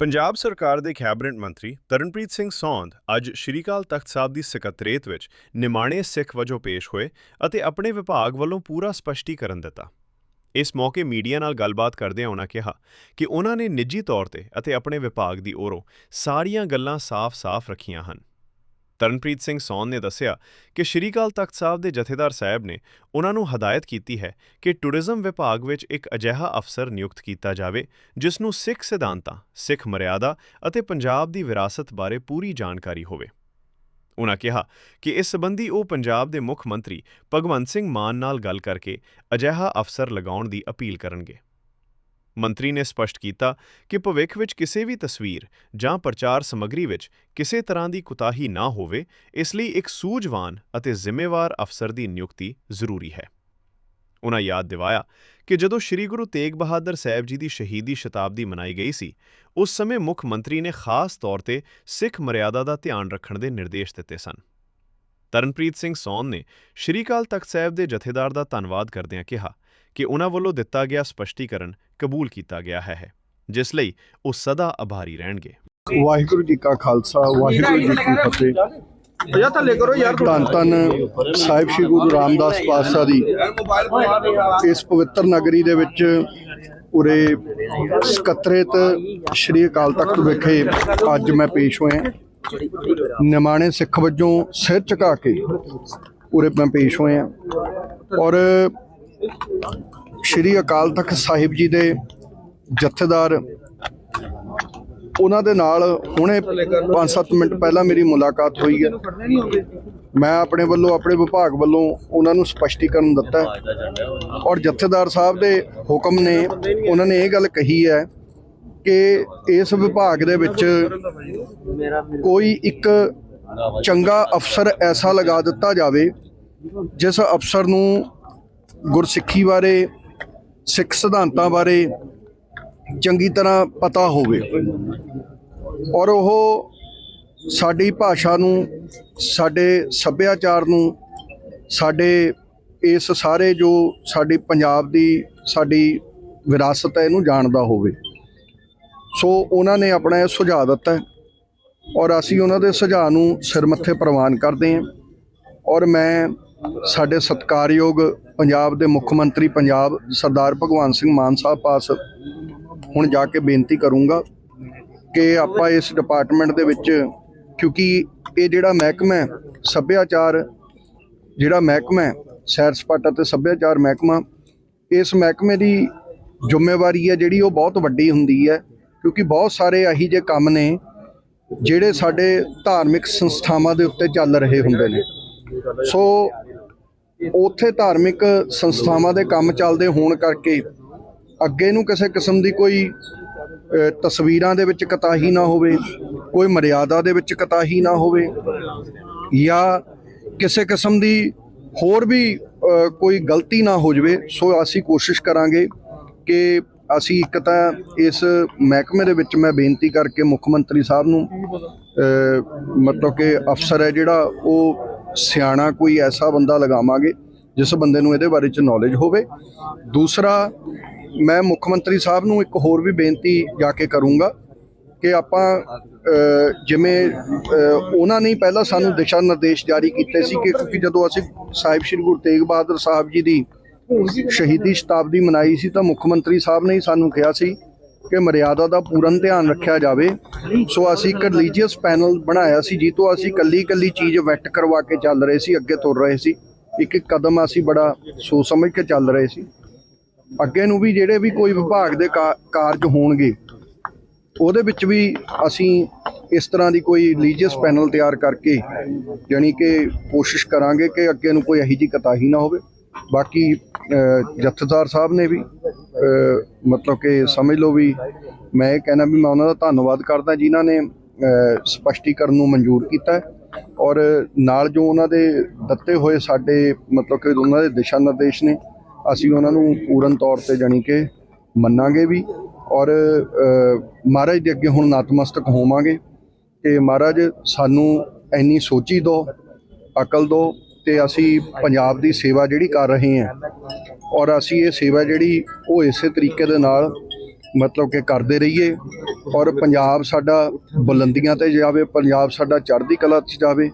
ਪੰਜਾਬ ਸਰਕਾਰ ਦੇ ਕੈਬਨਿਟ ਮੰਤਰੀ ਤਰਨਪ੍ਰੀਤ ਸਿੰਘ ਸੌਂਦ ਅੱਜ ਸ਼੍ਰੀ ਅਕਾਲ ਤਖਤ ਸਾਹਿਬ ਦੀ ਸਕੱਤਰੇਤ ਵਿੱਚ ਨਿਮਾਣੇ ਸਿੱਖ ਵਜੋਂ ਪੇਸ਼ ਹੋਏ ਅਤੇ ਆਪਣੇ ਵਿਭਾਗ ਵੱਲੋਂ ਪੂਰਾ ਸਪਸ਼ਟੀਕਰਨ ਦਿੱਤਾ। ਇਸ ਮੌਕੇ ਮੀਡੀਆ ਨਾਲ ਗੱਲਬਾਤ ਕਰਦਿਆਂ ਉਹਨਾਂ ਕਿਹਾ ਕਿ ਉਹਨਾਂ ਨੇ ਨਿੱਜੀ ਤੌਰ ਤੇ ਅਤੇ ਆਪਣੇ ਵਿਭਾਗ ਦੀ ਓਰੋਂ ਸਾਰੀਆਂ ਗੱਲਾਂ ਸਾਫ਼-ਸਾਫ਼ ਰੱਖੀਆਂ ਹਨ। ਤਰਨਪ੍ਰੀਤ ਸਿੰਘ ਸੌਨ ਨੇ ਦੱਸਿਆ ਕਿ ਸ਼੍ਰੀ ਅਕਾਲ ਤਖਤ ਸਾਹਿਬ ਦੇ ਜਥੇਦਾਰ ਸਾਹਿਬ ਨੇ ਉਹਨਾਂ ਨੂੰ ਹਦਾਇਤ ਕੀਤੀ ਹੈ ਕਿ ਟੂਰਿਜ਼ਮ ਵਿਭਾਗ ਵਿੱਚ ਇੱਕ ਅਜਿਹਾ ਅਫਸਰ ਨਿਯੁਕਤ ਕੀਤਾ ਜਾਵੇ, ਜਿਸ ਨੂੰ ਸਿੱਖ ਸਿਧਾਂਤਾਂ, ਸਿੱਖ ਮਰਿਆਦਾ ਅਤੇ ਪੰਜਾਬ ਦੀ ਵਿਰਾਸਤ ਬਾਰੇ ਪੂਰੀ ਜਾਣਕਾਰੀ ਹੋਵੇ। ਉਨ੍ਹਾਂ ਕਿਹਾ ਕਿ ਇਸ ਸੰਬੰਧੀ ਉਹ ਪੰਜਾਬ ਦੇ ਮੁੱਖ ਮੰਤਰੀ ਭਗਵੰਤ ਸਿੰਘ ਮਾਨ ਨਾਲ ਗੱਲ ਕਰਕੇ ਅਜਿਹਾ ਅਫਸਰ ਲਗਾਉਣ ਦੀ ਅਪੀਲ ਕਰਨਗੇ। ਮੰਤਰੀ ਨੇ ਸਪਸ਼ਟ ਕੀਤਾ ਕਿ ਭਵਿੱਖ ਵਿੱਚ ਕਿਸੇ ਵੀ ਤਸਵੀਰ ਜਾਂ ਪ੍ਰਚਾਰ ਸਮੱਗਰੀ ਵਿੱਚ ਕਿਸੇ ਤਰ੍ਹਾਂ ਦੀ ਕੁਤਾਹੀ ਨਾ ਹੋਵੇ, ਇਸ ਲਈ ਇੱਕ ਸੂਝਵਾਨ ਅਤੇ ਜ਼ਿੰਮੇਵਾਰ ਅਫਸਰ ਦੀ ਨਿਯੁਕਤੀ ਜ਼ਰੂਰੀ ਹੈ। ਉਨ੍ਹਾਂ ਯਾਦ ਦਿਵਾਇਆ ਕਿ ਜਦੋਂ ਸ੍ਰੀ ਗੁਰੂ ਤੇਗ ਬਹਾਦਰ ਸਾਹਿਬ ਜੀ ਦੀ ਸ਼ਹੀਦੀ ਸ਼ਤਾਬਦੀ ਮਨਾਈ ਗਈ ਸੀ, ਉਸ ਸਮੇਂ ਮੁੱਖ ਮੰਤਰੀ ਨੇ ਖਾਸ ਤੌਰ ਤੇ ਸਿੱਖ ਮਰਿਆਦਾ ਦਾ ਧਿਆਨ ਰੱਖਣ ਦੇ ਨਿਰਦੇਸ਼ ਦਿੱਤੇ ਸਨ। ਤਰਨਪ੍ਰੀਤ ਸਿੰਘ ਸੌਨ ਨੇ ਸ਼੍ਰੀ ਅਕਾਲ ਤਖਤ ਸਾਹਿਬ ਦੇ ਜਥੇਦਾਰ ਦਾ ਧੰਨਵਾਦ ਕਰਦਿਆਂ ਕਿਹਾ ਕਿ ਉਨ੍ਹਾਂ ਵੱਲੋਂ ਦਿੱਤਾ ਗਿਆ ਸਪਸ਼ਟੀਕਰਨ ਕਬੂਲ ਕੀਤਾ ਗਿਆ ਹੈ ਜਿਸ ਲਈ ਉਹ ਸਦਾ ਆਭਾਰੀ ਰਹਿਣਗੇ। ਵਾਹਿਗੁਰੂ ਜੀ ਕਾ ਖਾਲਸਾ ਵਾਹਿਗੁਰੂ ਜੀ ਕੀ ਫਤਿਹ। ਭਈਆ ਥੱਲੇ ਕਰੋ ਯਾਰ ਧੰਨ ਧੰਨ ਸਾਹਿਬ ਸ੍ਰੀ ਗੁਰੂ ਰਾਮਦਾਸ ਪਾਤਸ਼ਾਹ ਦੀ ਇਸ ਪਵਿੱਤਰ ਨਗਰੀ ਦੇ ਵਿੱਚ ਉਰੇ ਸਕੱਤਰੇਤ ਸ੍ਰੀ ਅਕਾਲ ਤਖਤ ਵਿਖੇ ਅੱਜ ਮੈਂ ਪੇਸ਼ ਹੋਇਆ। ਨਿਮਾਣੇ ਸਿੱਖ ਵਜੋਂ ਸਿਰ ਝੁਕਾ ਕੇ ਉਰੇ ਮੈਂ ਪੇਸ਼ ਹੋਇਆ। ਔਰ ਸ੍ਰੀ ਅਕਾਲ ਤਖਤ ਸਾਹਿਬ ਜੀ ਦੇ ਜਥੇਦਾਰ, ਉਹਨਾਂ ਦੇ ਨਾਲ ਹੁਣੇ 5-7 ਮਿੰਟ ਪਹਿਲਾਂ ਮੇਰੀ ਮੁਲਾਕਾਤ ਹੋਈ ਹੈ। ਮੈਂ ਆਪਣੇ ਵੱਲੋਂ, ਆਪਣੇ ਵਿਭਾਗ ਵੱਲੋਂ ਉਹਨਾਂ ਨੂੰ ਸਪਸ਼ਟੀਕਰਨ ਦਿੱਤਾ ਔਰ ਜਥੇਦਾਰ ਸਾਹਿਬ ਦੇ ਹੁਕਮ ਨੇ, ਉਹਨਾਂ ਨੇ ਇਹ ਗੱਲ ਕਹੀ ਹੈ ਕਿ ਇਸ ਵਿਭਾਗ ਦੇ ਵਿੱਚ ਕੋਈ ਇੱਕ ਚੰਗਾ ਅਫਸਰ ਐਸਾ ਲਗਾ ਦਿੱਤਾ ਜਾਵੇ, ਜਿਸ ਅਫਸਰ ਨੂੰ ਗੁਰਸਿੱਖੀ ਬਾਰੇ, ਸਿੱਖ ਸਿਧਾਂਤਾਂ ਬਾਰੇ ਚੰਗੀ ਤਰ੍ਹਾਂ ਪਤਾ ਹੋਵੇ। ਔਰ ਉਹ ਸਾਡੀ ਭਾਸ਼ਾ ਨੂੰ, ਸਾਡੇ ਸੱਭਿਆਚਾਰ ਨੂੰ, ਸਾਡੇ ਇਸ ਸਾਰੇ ਜੋ ਸਾਡੀ ਪੰਜਾਬ ਦੀ ਸਾਡੀ ਵਿਰਾਸਤ ਹੈ, ਇਹਨੂੰ ਜਾਣਦਾ ਹੋਵੇ। ਸੋ ਉਹਨਾਂ ਨੇ ਆਪਣਾ ਇਹ ਸੁਝਾਅ ਦਿੱਤਾ ਹੈ ਔਰ ਅਸੀਂ ਉਹਨਾਂ ਦੇ ਸੁਝਾਅ ਨੂੰ ਸਿਰ ਮੱਥੇ ਪ੍ਰਵਾਨ ਕਰਦੇ ਹਾਂ। ਔਰ ਮੈਂ ਸਾਡੇ ਸਤਿਕਾਰਯੋਗ ਪੰਜਾਬ ਦੇ ਮੁੱਖ ਮੰਤਰੀ ਪੰਜਾਬ ਸਰਦਾਰ ਭਗਵੰਤ ਸਿੰਘ ਮਾਨ ਸਾਹਿਬ ਪਾਸ ਹੁਣ ਜਾ ਕੇ ਬੇਨਤੀ ਕਰੂੰਗਾ ਕਿ ਆਪਾਂ ਇਸ ਡਿਪਾਰਟਮੈਂਟ ਦੇ ਵਿੱਚ, ਕਿਉਂਕਿ ਇਹ ਜਿਹੜਾ ਮਹਿਕਮਾ ਹੈ, ਸੱਭਿਆਚਾਰ ਜਿਹੜਾ ਮਹਿਕਮਾ ਹੈ, ਸੈਰ ਸਪਾਟਾ ਤੇ ਸੱਭਿਆਚਾਰ ਮਹਿਕਮਾ, ਇਸ ਮਹਿਕਮੇ ਦੀ ਜ਼ਿੰਮੇਵਾਰੀ ਹੈ ਜਿਹੜੀ ਉਹ ਬਹੁਤ ਵੱਡੀ ਹੁੰਦੀ ਹੈ, ਕਿਉਂਕਿ ਬਹੁਤ ਸਾਰੇ ਇਹੀ ਜਿਹੇ ਕੰਮ ਨੇ ਜਿਹੜੇ ਸਾਡੇ ਧਾਰਮਿਕ ਸੰਸਥਾਵਾਂ ਦੇ ਉੱਤੇ ਚੱਲ ਰਹੇ ਹੁੰਦੇ ਨੇ। ਸੋ ਉੱਥੇ ਧਾਰਮਿਕ ਸੰਸਥਾਵਾਂ ਦੇ ਕੰਮ ਚੱਲਦੇ ਹੋਣ ਕਰਕੇ ਅੱਗੇ ਨੂੰ ਕਿਸੇ ਕਿਸਮ ਦੀ ਕੋਈ ਤਸਵੀਰਾਂ ਦੇ ਵਿੱਚ ਕਤਾਹੀ ਨਾ ਹੋਵੇ, ਕੋਈ ਮਰਿਆਦਾ ਦੇ ਵਿੱਚ ਕਤਾਹੀ ਨਾ ਹੋਵੇ ਜਾਂ ਕਿਸੇ ਕਿਸਮ ਦੀ ਹੋਰ ਵੀ ਕੋਈ ਗਲਤੀ ਨਾ ਹੋ ਜਵੇ, ਸੋ ਅਸੀਂ ਕੋਸ਼ਿਸ਼ ਕਰਾਂਗੇ ਕਿ ਅਸੀਂ ਇੱਕ ਤਾਂ ਇਸ ਮਹਿਕਮੇ ਦੇ ਵਿੱਚ ਮੈਂ ਬੇਨਤੀ ਕਰਕੇ ਮੁੱਖ ਮੰਤਰੀ ਸਾਹਿਬ ਨੂੰ ਮਤਲਬ ਕਿ ਅਫਸਰ ਹੈ ਜਿਹੜਾ ਉਹ ਸਿਆਣਾ ਕੋਈ ਐਸਾ ਬੰਦਾ ਲਗਾਵਾਂਗੇ ਜਿਸ ਬੰਦੇ ਨੂੰ ਇਹਦੇ ਬਾਰੇ ਚ ਨੌਲੇਜ ਹੋਵੇ। ਦੂਸਰਾ, ਮੈਂ ਮੁੱਖ ਮੰਤਰੀ ਸਾਹਿਬ ਨੂੰ ਇੱਕ ਹੋਰ ਵੀ ਬੇਨਤੀ ਜਾ ਕੇ ਕਰੂੰਗਾ ਕਿ ਆਪਾਂ ਜਿਵੇਂ ਉਹਨਾਂ ਨੇ ਪਹਿਲਾਂ ਸਾਨੂੰ ਦਿਸ਼ਾ ਨਿਰਦੇਸ਼ ਜਾਰੀ ਕੀਤੇ ਸੀ ਕਿ ਕਿਉਂਕਿ ਜਦੋਂ ਅਸੀਂ ਸਾਹਿਬ ਸ੍ਰੀ ਗੁਰੂ ਤੇਗ ਬਹਾਦਰ ਸਾਹਿਬ ਜੀ ਦੀ ਸ਼ਹੀਦੀ ਸ਼ਤਾਬਦੀ ਮਨਾਈ ਸੀ ਤਾਂ ਮੁੱਖ ਮੰਤਰੀ ਸਾਹਿਬ ਨੇ ਹੀ ਸਾਨੂੰ ਕਿਹਾ ਸੀ ਕਿ ਮਰਿਆਦਾ ਦਾ ਪੂਰਨ ਧਿਆਨ ਰੱਖਿਆ ਜਾਵੇ। ਸੋ ਅਸੀਂ ਇੱਕ ਰਿਲੀਜੀਅਸ ਪੈਨਲ ਬਣਾਇਆ ਸੀ ਜਿਸ ਤੋਂ ਅਸੀਂ ਕੱਲੀ ਕੱਲੀ ਚੀਜ਼ ਵੈਟ ਕਰਵਾ ਕੇ ਚੱਲ ਰਹੇ ਸੀ ਅੱਗੇ ਤੁਰ ਰਹੇ ਸੀ। ਇੱਕ ਇੱਕ ਕਦਮ ਅਸੀਂ ਬੜਾ ਸੋਚ ਸਮਝ ਕੇ ਚੱਲ ਰਹੇ ਸੀ। ਅੱਗੇ ਨੂੰ ਵੀ ਜਿਹੜੇ ਵੀ ਕੋਈ ਵਿਭਾਗ ਦੇ ਕਾ- ਕਾਰਜ ਹੋਣਗੇ ਉਹਦੇ ਵਿੱਚ ਵੀ ਅਸੀਂ ਇਸ ਤਰ੍ਹਾਂ ਦੀ ਕੋਈ ਰਿਲੀਜੀਅਸ ਪੈਨਲ ਤਿਆਰ ਕਰਕੇ ਜਾਣੀ ਕਿ ਕੋਸ਼ਿਸ਼ ਕਰਾਂਗੇ ਕਿ ਅੱਗੇ ਨੂੰ ਕੋਈ ਇਹੋ ਜਿਹੀ ਕਤਾਹੀ ਨਾ ਹੋਵੇ। ਬਾਕੀ ਅ, ਜਥੇਦਾਰ ਸਾਹਿਬ ਨੇ ਵੀ ਮਤਲਬ ਕਿ ਸਮਝ ਲਓ ਵੀ ਮੈਂ ਇਹ ਕਹਿਣਾ ਵੀ ਮੈਂ ਉਹਨਾਂ ਦਾ ਧੰਨਵਾਦ ਕਰਦਾ ਜਿਨ੍ਹਾਂ ਨੇ ਅ, ਸਪਸ਼ਟੀਕਰਨ ਨੂੰ ਮਨਜ਼ੂਰ ਕੀਤਾ ਔਰ ਨਾਲ ਜੋ ਉਹਨਾਂ ਦੇ ਦਿੱਤੇ ਹੋਏ ਸਾਡੇ ਮਤਲਬ ਕਿ ਉਹਨਾਂ ਦੇ ਦਿਸ਼ਾ ਨਿਰਦੇਸ਼ ਨੇ ਅਸੀਂ ਉਹਨਾਂ ਨੂੰ ਪੂਰਨ ਤੌਰ ਤੇ ਜਾਣੀ ਕਿ ਮੰਨਾਂਗੇ ਵੀ। ਔਰ ਮਹਾਰਾਜ ਦੇ ਅੱਗੇ ਹੁਣ ਨਤਮਸਤਕ ਹੋਵਾਂਗੇ। ਕਿ ਮਹਾਰਾਜ ਸਾਨੂੰ ਇੰਨੀ ਸੋਚੀ ਦਿਓ ਅਕਲ ਦਿਓ ਤੇ ਅਸੀਂ ਪੰਜਾਬ ਦੀ ਸੇਵਾ ਜਿਹੜੀ ਕਰ ਰਹੇ ਹਾਂ ਔਰ ਅਸੀਂ ਇਹ ਸੇਵਾ ਜਿਹੜੀ ਉਹ ਇਸੇ ਤਰੀਕੇ ਦੇ ਨਾਲ ਮਤਲਬ ਕਿ ਕਰਦੇ ਰਹੀਏ ਔਰ ਪੰਜਾਬ ਸਾਡਾ ਬੁਲੰਦੀਆਂ ਤੇ ਜਾਵੇ, ਪੰਜਾਬ ਸਾਡਾ ਚੜ੍ਹਦੀ ਕਲਾ 'ਚ ਜਾਵੇ,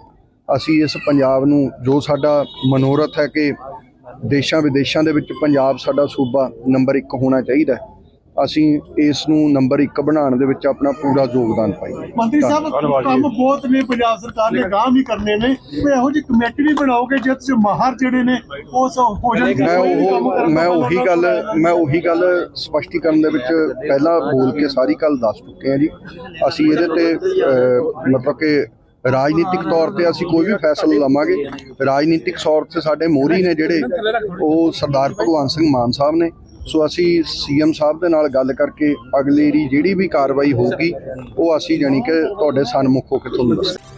ਅਸੀਂ ਇਸ ਪੰਜਾਬ ਨੂੰ ਜੋ ਸਾਡਾ ਮਨੋਰਥ ਹੈ ਕਿ ਦੇਸ਼ਾਂ ਵਿਦੇਸ਼ਾਂ ਦੇ ਵਿੱਚ ਪੰਜਾਬ ਸਾਡਾ ਸੂਬਾ ਨੰਬਰ 1 ਹੋਣਾ ਚਾਹੀਦਾ ਹੈ। ਅਸੀਂ ਇਸ ਨੂੰ ਨੰਬਰ 1 ਬਣਾਉਣ ਦੇ ਵਿੱਚ ਆਪਣਾ ਪੂਰਾ ਯੋਗਦਾਨ ਪਾਈਏ ਮੰਤਰੀ ਸਾਹਿਬ ਕੰਮ ਬਹੁਤ ਨੇ ਪੰਜਾਬ ਸਰਕਾਰ ਨੇ ਕੰਮ ਵੀ ਕਰਨੇ ਨੇ। ਇਹੋ ਜਿਹੀ ਕਮੇਟੀ ਵੀ ਬਣਾਓਗੇ ਜਿਸ ਚ ਮਾਹਰ ਜਿਹੜੇ ਨੇ ਉਹ ਸਭ ਹੋ ਜਾਣਗੇ ਮੈਂ ਮੈਂ ਉਹੀ ਗੱਲ। ਮੈਂ ਉਹੀ ਗੱਲ ਸਪਸ਼ਟੀਕਰਨ ਦੇ ਵਿੱਚ ਪਹਿਲਾਂ ਬੋਲ ਕੇ ਸਾਰੀ ਗੱਲ ਦੱਸ ਚੁੱਕੇ ਹਾਂ ਜੀ। ਅਸੀਂ ਇਹਦੇ ਤੇ ਮਤਲਬ ਕਿ ਰਾਜਨੀਤਿਕ ਤੌਰ ਤੇ ਅਸੀਂ ਕੋਈ ਵੀ ਫੈਸਲਾ ਲਵਾਂਗੇ। ਰਾਜਨੀਤਿਕ ਤੌਰ ਤੇ ਸਾਡੇ ਮੋਹਰੀ ਨੇ ਜਿਹੜੇ ਉਹ ਸਰਦਾਰ ਭਗਵੰਤ ਸਿੰਘ ਮਾਨ ਸਾਹਿਬ ਨੇ। ਸੋ ਅਸੀਂ ਸੀਐਮ ਸਾਹਿਬ ਦੇ ਨਾਲ ਗੱਲ ਕਰਕੇ ਅਗਲੇਰੀ ਜਿਹੜੀ ਵੀ ਕਾਰਵਾਈ ਹੋਊਗੀ, ਉਹ ਅਸੀਂ ਜਾਣੀ ਕਿ ਤੁਹਾਡੇ ਸਨਮੁਖ ਹੋ ਕੇ ਤੁਹਾਨੂੰ ਦੱਸਾਂਗੇ।